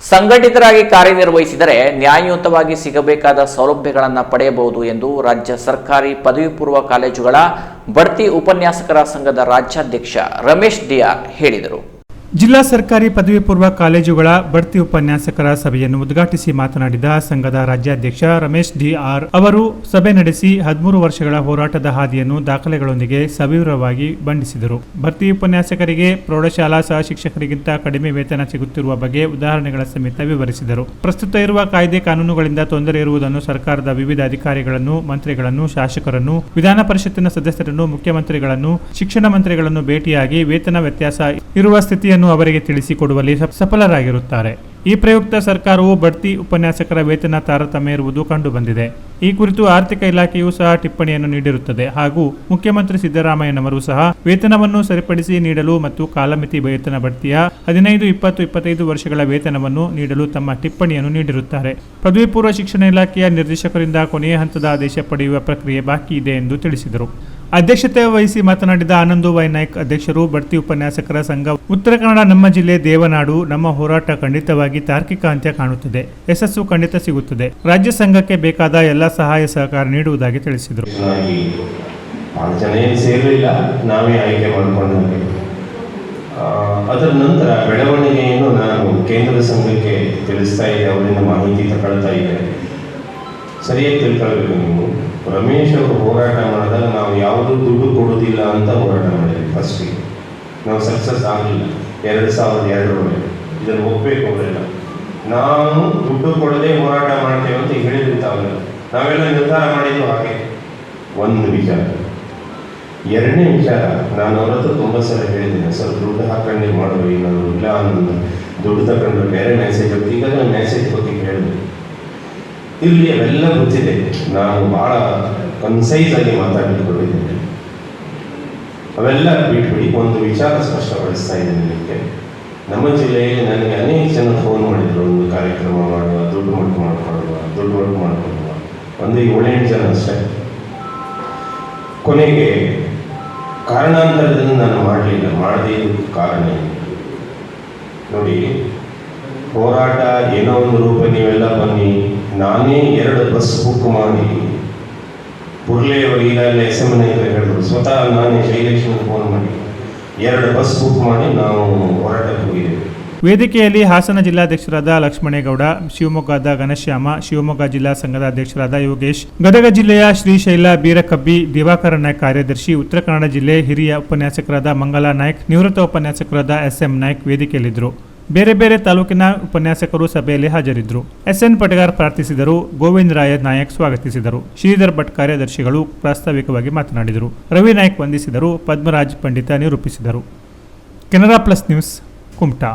ಸಂಘಟಿತರಾಗಿ ಕಾರ್ಯನಿರ್ವಹಿಸಿದರೆ ನ್ಯಾಯಯುತವಾಗಿ ಸಿಗಬೇಕಾದ ಸೌಲಭ್ಯಗಳನ್ನು ಪಡೆಯಬಹುದು ಎಂದು ರಾಜ್ಯ ಸರ್ಕಾರಿ ಪದವಿ ಪೂರ್ವ ಕಾಲೇಜುಗಳ ಬಡ್ತಿ ಉಪನ್ಯಾಸಕರ ಸಂಘದ ರಾಜ್ಯಾಧ್ಯಕ್ಷ ರಮೇಶ್ ಡಿಆರ್ ಹೇಳಿದರು. ಜಿಲ್ಲಾ ಸರ್ಕಾರಿ ಪದವಿ ಪೂರ್ವ ಕಾಲೇಜುಗಳ ಬಡ್ತಿ ಉಪನ್ಯಾಸಕರ ಸಭೆಯನ್ನು ಉದ್ಘಾಟಿಸಿ ಮಾತನಾಡಿದ ಸಂಘದ ರಾಜ್ಯಾಧ್ಯಕ್ಷ ರಮೇಶ್ ಡಿ ಆರ್ ಅವರು, ಸಭೆ ನಡೆಸಿ ಹದಿಮೂರು ವರ್ಷಗಳ ಹೋರಾಟದ ಹಾದಿಯನ್ನು ದಾಖಲೆಗಳೊಂದಿಗೆ ಸವಿವರವಾಗಿ ಬಣ್ಣಿಸಿದರು ಬಡ್ತಿ ಉಪನ್ಯಾಸಕರಿಗೆ, ಪ್ರೌಢಶಾಲಾ ಸಹ ಶಿಕ್ಷಕರಿಗಿಂತ ಕಡಿಮೆ ವೇತನ ಸಿಗುತ್ತಿರುವ ಬಗ್ಗೆ ಉದಾಹರಣೆಗಳ ಸಮೇತ ವಿವರಿಸಿದರು. ಪ್ರಸ್ತುತ ಇರುವ ಕಾಯ್ದೆ ಕಾನೂನುಗಳಿಂದ ತೊಂದರೆ ಇರುವುದನ್ನು ಸರ್ಕಾರದ ವಿವಿಧ ಅಧಿಕಾರಿಗಳನ್ನು, ಮಂತ್ರಿಗಳನ್ನು, ಶಾಸಕರನ್ನು, ವಿಧಾನ ಪರಿಷತ್ತಿನ ಸದಸ್ಯರನ್ನು, ಮುಖ್ಯಮಂತ್ರಿಗಳನ್ನು, ಶಿಕ್ಷಣ ಮಂತ್ರಿಗಳನ್ನು ಭೇಟಿಯಾಗಿ ವೇತನ ವ್ಯತ್ಯಾಸ ಇರುವ ಸ್ಥಿತಿಯನ್ನು ಅವರಿಗೆ ತಿಳಿಸಿಕೊಡುವಲ್ಲಿ ಸಫ- ಸಫಲರಾಗಿರುತ್ತಾರೆ. ಈ ಪ್ರಯುಕ್ತ ಸರ್ಕಾರವು ಬಡ್ತಿ ಉಪನ್ಯಾಸಕರ ವೇತನ ತಾರತಮ್ಯ ಇರುವುದು ಕಂಡುಬಂದಿದೆ. ಈ ಕುರಿತು ಆರ್ಥಿಕ ಇಲಾಖೆಯೂ ಸಹ ಟಿಪ್ಪಣಿಯನ್ನು ನೀಡಿರುತ್ತದೆ ಹಾಗೂ ಮುಖ್ಯಮಂತ್ರಿ ಸಿದ್ದರಾಮಯ್ಯನವರು ಸಹ ವೇತನವನ್ನು ಸರಿಪಡಿಸಿ ನೀಡಲು ಮತ್ತು ಕಾಲಮಿತಿ ವೇತನ ಬಡ್ತಿಯ ಹದಿನೈದು, ಇಪ್ಪತ್ತು, ಇಪ್ಪತ್ತೈದು ವರ್ಷಗಳ ವೇತನವನ್ನು ನೀಡಲು ತಮ್ಮ ಟಿಪ್ಪಣಿಯನ್ನು ನೀಡಿರುತ್ತಾರೆ. ಪದವಿ ಪೂರ್ವ ಶಿಕ್ಷಣ ಇಲಾಖೆಯ ನಿರ್ದೇಶಕರಿಂದ ಕೊನೆಯ ಹಂತದ ಆದೇಶ ಪಡೆಯುವ ಪ್ರಕ್ರಿಯೆ ಬಾಕಿ ಇದೆ ಎಂದು ತಿಳಿಸಿದರು. ಅಧ್ಯಕ್ಷತೆ ವಹಿಸಿ ಮಾತನಾಡಿದ ಆನಂದು ವೈ ನಾಯ್ಕ್, ಅಧ್ಯಕ್ಷರು, ಬಡ್ತಿ ಉಪನ್ಯಾಸಕರ ಸಂಘ, ಉತ್ತರ ಕನ್ನಡ ನಮ್ಮ ಜಿಲ್ಲೆ ದೇವನಾಡು, ನಮ್ಮ ಹೋರಾಟ ಖಂಡಿತವಾಗಿ ತಾರ್ಕಿಕ ಅಂತ್ಯ ಕಾಣುತ್ತದೆ. ಯಶಸ್ಸು ಖಂಡಿತ ಸಿಗುತ್ತದೆ. ರಾಜ್ಯ ಸಂಘಕ್ಕೆ ಬೇಕಾದ ಎಲ್ಲ ಸಹಾಯ ಸಹಕಾರ ನೀಡುವುದಾಗಿ ತಿಳಿಸಿದರು. ನಾವೇ ಅದರ ನಂತರ ಬೆಳವಣಿಗೆಯನ್ನು ನಾನು ಕೇಂದ್ರ ಸಂಘಕ್ಕೆ ತಿಳಿಸ್ತಾ ಇದ್ದೆ. ಅವರಿಂದ ಮಾಹಿತಿ ತಗೊಳ್ತಾ ಇದ್ದೆ. ಸರಿಯಾಗಿ ತಿಳ್ಕೊಳ್ಬೇಕು ನೀವು. ರಮೇಶ್ ಅವರು ಹೋರಾಟ ಮಾಡಿದಾಗ ನಾವು ಯಾವುದೂ ದುಡ್ಡು ಕೊಡೋದಿಲ್ಲ ಅಂತ ಹೋರಾಟ ಮಾಡಿದೆ. ಫಸ್ಟಿಗೆ ನಾವು ಸಕ್ಸಸ್ ಆಗಲಿಲ್ಲ. ಎರಡು ಸಾವಿರದ ಎರಡರೊಳಗೆ. ಇದನ್ನು ಒಪ್ಪಬೇಕು ಅವರೆಲ್ಲ. ನಾನು ದುಡ್ಡು ಕೊಡದೆ ಹೋರಾಟ ಮಾಡ್ತೇವೆ ಅಂತ ಹೇಳಿದ್ರು ತಾವೆಲ್ಲ ನಾವೆಲ್ಲ ನಿರ್ಧಾರ ಮಾಡಿದ್ದು ಹಾಗೆ. ಒಂದು ವಿಚಾರ. ಎರಡನೇ ವಿಚಾರ, ನಾನು ಅವರ ಹತ್ರ ತುಂಬ ಸಲ ಹೇಳಿದ್ದೇನೆ, ಸರ್, ದುಡ್ಡು ಹಾಕೊಂಡೇ ಮಾಡುವ ನಾನು ಇಲ್ಲ ಅನ್ನೋದು ದುಡ್ಡು ತಗೊಂಡು ಬೇರೆ ಮೆಸೇಜ್ ಬರ್ತೀವಿ ಈಗ ನಾನು ಮೆಸೇಜ್ ಬಗ್ಗೆ ಹೇಳಿದೆ. ಇಲ್ಲಿ ಅವೆಲ್ಲ ಗೊತ್ತಿದೆ. ನಾನು ಭಾಳ ಕನ್ಸೈಸ್ ಆಗಿ ಮಾತಾಡಿಕೊಂಡಿದ್ದೇನೆ ಅವೆಲ್ಲ ಬಿಟ್ಬಿಡಿ. ಒಂದು ವಿಚಾರ ಸ್ಪಷ್ಟಪಡಿಸ್ತಾ ಇದ್ದೀನಿ ನಿಮಗೆ. ನಮ್ಮ ಜಿಲ್ಲೆಯಲ್ಲಿ ನನಗೆ ಅನೇಕ ಜನ ಫೋನ್ ಮಾಡಿದ್ರು, ಒಂದು ಕಾರ್ಯಕ್ರಮ ಮಾಡುವ, ದುಡ್ಡು ಮಟ್ಟು ಮಾಡ್ಕೊಳ್ಳುವ, ದುಡ್ಡು ಮಟ್ಟು ಮಾಡ್ಕೊಳ್ಳುವ. ಒಂದು ಏಳೆಂಟು ಜನ ಅಷ್ಟೇ. ಕೊನೆಗೆ ಕಾರಣಾಂತರದಿಂದ ನಾನು ಮಾಡಲಿಲ್ಲ. ಮಾಡದೇ ಕಾರಣ ನೋಡಿ, ಹೋರಾಟ, ಏನೋ ಒಂದು ರೂಪ ನೀವೆಲ್ಲ ಬನ್ನಿ. ನಾನೇ ಎರಡು ಬಸ್ ಬುಕ್ ಮಾಡಿ ಪುರ್ಲೆಯವರಿಗೆ ಈಗಾಗಲೇ ಎಸ್ ಎಂ ಎನ್ ಹೇಳಿದ್ರು. ಸ್ವತಃ ನಾನೇ ಫೋನ್ ಮಾಡಿ. ಎರಡು ಬಸ್ ಬುಕ್ ಮಾಡಿ ನಾವು ಹೋರಾಟಕ್ಕೆ ಹೋಗಿದ್ದೇವೆ. ವೇದಿಕೆಯಲ್ಲಿ ಹಾಸನ ಜಿಲ್ಲಾಧ್ಯಕ್ಷರಾದ ಲಕ್ಷ್ಮಣೇಗೌಡ, ಶಿವಮೊಗ್ಗದ ಘನಶ್ಯಾಮ, ಶಿವಮೊಗ್ಗ ಜಿಲ್ಲಾ ಸಂಘದ ಅಧ್ಯಕ್ಷರಾದ ಯೋಗೇಶ್, ಗದಗ ಜಿಲ್ಲೆಯ ಶ್ರೀಶೈಲ ಬೀರಕಬ್ಬಿ ದಿವಾಕರ ನಾಯ್ಕ ಕಾರ್ಯದರ್ಶಿ, ಉತ್ತರ ಕನ್ನಡ ಜಿಲ್ಲೆ ಹಿರಿಯ ಉಪನ್ಯಾಸಕರಾದ ಮಂಗಲಾ ನಾಯ್ಕ್, ನಿವೃತ್ತ ಉಪನ್ಯಾಸಕರಾದ ಎಸ್ ಎಂ ನಾಯ್ಕ್ ವೇದಿಕೆಯಲ್ಲಿದ್ದರು. ಬೇರೆ ಬೇರೆ ತಾಲೂಕಿನ ಉಪನ್ಯಾಸಕರು ಸಭೆಯಲ್ಲಿ ಹಾಜರಿದ್ದರು. ಎಸ್ಎನ್ ಪಟಗಾರ್ ಪ್ರಾರ್ಥಿಸಿದರು. ಗೋವಿಂದ ರಾಯ ನಾಯಕ್ ಸ್ವಾಗತಿಸಿದರು. ಶ್ರೀಧರ್ ಭಟ್ ಕಾರ್ಯದರ್ಶಿಗಳು ಪ್ರಾಸ್ತಾವಿಕವಾಗಿ ಮಾತನಾಡಿದರು. ರವಿ ನಾಯಕ್ ವಂದಿಸಿದರು. ಪದ್ಮರಾಜ್ ಪಂಡಿತ ನಿರೂಪಿಸಿದರು. Canara plus news, Kumta.